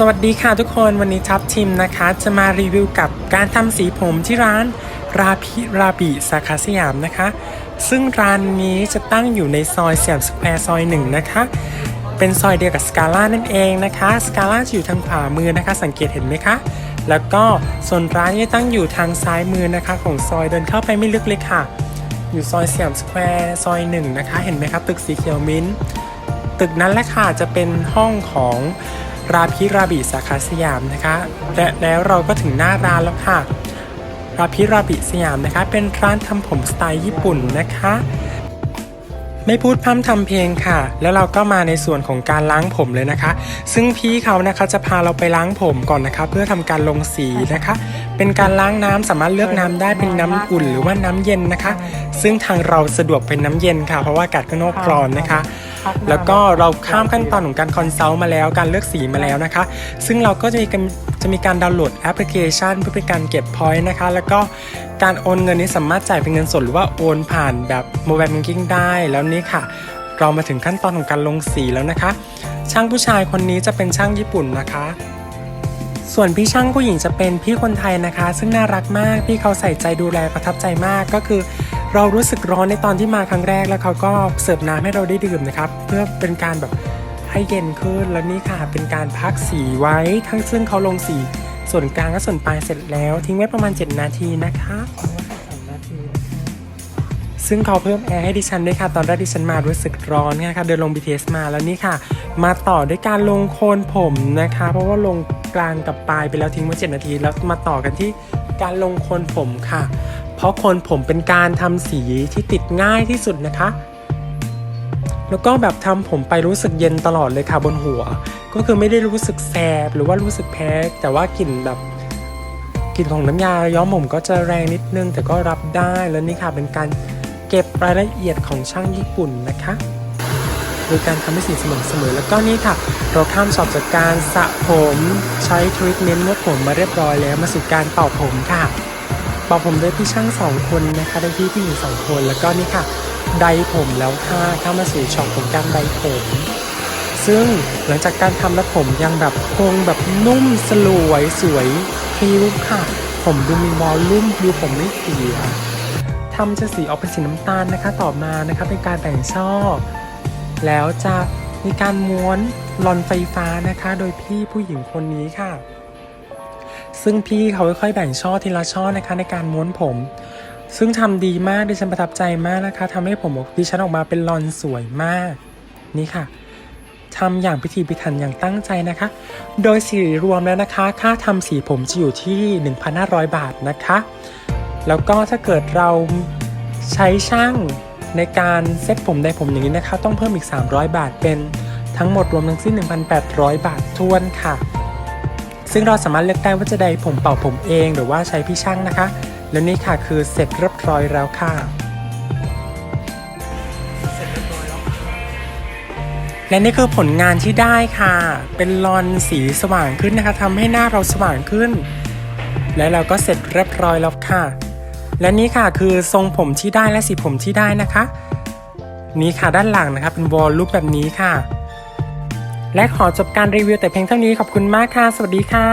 สวัสดีค่ะทุกคนวันนี้ทัพทิมนะคะ จะมารีวิวกับการทำสีผมที่ร้านราพิราบิสาขาสยามนะคะ ซึ่งร้านนี้จะตั้งอยู่ในซอยสยามสแควร์ซอยหนึ่งนะคะ เป็นซอยเดียวกับสกาล่านั่นเองนะคะสกาล่าจะอยู่ทางขวามือนะคะ สังเกตเห็นไหมคะ แล้วก็ส่วนร้านนี้ตั้งอยู่ทางซ้ายมือนะคะ ของซอยเดินเข้าไปไม่ลึกเลยค่ะ อยู่ซอยสยามสแควร์ซอยหนึ่งนะคะ เห็นไหมครับตึกสีเขียวมิ้นตึกนั้นแหละค่ะจะเป็นห้องของ ราพิราบิสาขาสยามนะคะและแล้วเราก็ถึงหน้าร้านแล้วค่ะ ราพิราบิสยามนะคะ เป็นร้านทำผมสไตล์ญี่ปุ่นนะคะ ไม่พูดพร่ำทำเพลงค่ะ แล้วเราก็มาในส่วนของการล้างผมเลยนะคะ ซึ่งพี่เขานะคะจะพาเราไปล้างผมก่อนนะคะ เพื่อทำการลงสีนะคะ เป็นการล้างน้ำสามารถเลือกน้ำได้เป็นน้ำอุ่นหรือว่าน้ำเย็นนะคะ ซึ่งทางเราสะดวกเป็นน้ำเย็นค่ะ เพราะว่าอากาศข้างนอกร้อนนะคะ แล้วก็เราข้ามขั้นตอนของการคอนซัลท์มาแล้วการเลือกสีมาแล้วนะคะ ซึ่งเราก็จะมีการจะมีการดาวน์โหลดแอปพลิเคชัน เพื่อเป็นการเก็บพอยต์นะคะ แล้วก็การโอนเงินนี้สามารถจ่ายเป็นเงินสดหรือว่าโอนผ่านแบบโมบาย b บ n กิ้งได้แล้วนี่ค่ะ เรามาถึงขั้นตอนของการลงสีแล้วนะคะ ช่างผู้ชายคนนี้จะเป็นช่างญี่ปุ่นนะคะ ส่วนพี่ช่างผู้หญิงจะเป็นพี่คนไทยนะคะ ซึ่งน่ารักมาก พี่เขาใส่ใจดูแลประทับใจมากก็คือ เรารู้สึกร้อนในตอนที่มาครั้งแรกแล้วเขาก็เสิร์ฟน้ำให้เราได้ดื่มนะครับ เพื่อเป็นการแบบให้เย็นขึ้นแล้วนี่ค่ะเป็นการพักสีไว้ทั้งซึ่งเขาลงสีส่วนกลางและส่วนปลายเสร็จแล้ว ทิ้งไว้ประมาณ 7 นาทีนะคะซึ่งเขาเพิ่มแอร์ให้ดิฉันด้วยค่ะ ตอนแรกดิฉันมารู้สึกร้อนนะคะเดินลง BTS มาแล้วนี่ค่ะ มาต่อด้วยการลงโคนผมนะคะ เพราะว่าลง กลางกับปลายไปแล้วทิ้งไว้7นาที แล้วมาต่อกันที่การลงโคนผมค่ะ เพราะโคนผมเป็นการทำสีที่ติดง่ายที่สุดนะคะ แล้วก็แบบทำผมไปรู้สึกเย็นตลอดเลยค่ะบนหัว ก็คือไม่ได้รู้สึกแสบหรือว่ารู้สึกแพ้ แต่ว่ากลิ่นแบบกลิ่นของน้ำยาย้อมผมก็จะแรงนิดนึงแต่ก็รับได้แล้วนี่ค่ะเป็นการเก็บรายละเอียดของช่างญี่ปุ่นนะคะ โดยการทำให้สีสม่ำเสมอแล้วก็นี่ค่ะ เราข้ามช็อตจากการสระผมใช้ทรีทเมนต์นวดผมมาเรียบร้อยแล้วมาสู่การเป่าผมค่ะ เป่าผมโดยพี่ช่างสองคนนะคะโดยพี่ผู้หญิงสองคน แล้วก็นี่ค่ะไดผมแล้วค่ะเข้ามาสู่ช็อตของการไดผม ซึ่งหลังจากการทำแล้วผมยังแบบคงแบบนุ่มสลวยสวยพริ้วค่ะ ผมดูมีวอลลุ่มดูผมไม่เสียทำจะสีออกเป็นสีน้ำตาลนะคะ ต่อมานะคะเป็นการแบ่งช่อ แล้วจะมีการม้วนลอนไฟฟ้านะคะ โดยพี่ผู้หญิงคนนี้ค่ะ ซึ่งพี่เขาค่อยๆแบ่งช่อทีละช่อนะคะ ในการม้วนผม ซึ่งทำดีมากดิฉันประทับใจมากนะคะทำให้ผมดิฉันออกมาเป็นลอนสวยมาก นี่ค่ะทำอย่างพิธีพิถันอย่างตั้งใจนะคะ โดยสีรวมแล้วนะคะ ค่าทำสีผมจะอยู่ที่ 1,500 บาทนะคะ แล้วก็ถ้าเกิดเราใช้ช่าง ในการเซ็ตผมได้ผมอย่างนี้นะคะ ต้องเพิ่มอีก 300 บาทเป็นทั้งหมดรวมทั้งสิ้น 1,800 บาททวนค่ะ ซึ่งเราสามารถเลือกได้ว่าจะได้ผมเป่าผมเองหรือว่าใช้พี่ช่างนะคะ แล้วนี่ค่ะคือเสร็จเรียบร้อยแล้วค่ะและนี่คือผลงานที่ได้ค่ะ เป็นลอนสีสว่างขึ้นนะคะทำให้หน้าเราสว่างขึ้น และเราก็เสร็จเรียบร้อยแล้วค่ะ และนี่ค่ะคือทรงผมที่ได้และสีผมที่ได้นะคะ นี่ค่ะด้านหลังนะคะเป็นวอลลุปแบบนี้ค่ะ และขอจบการรีวิวแต่เพียงเท่านี้ขอบคุณมากค่ะ สวัสดีค่ะ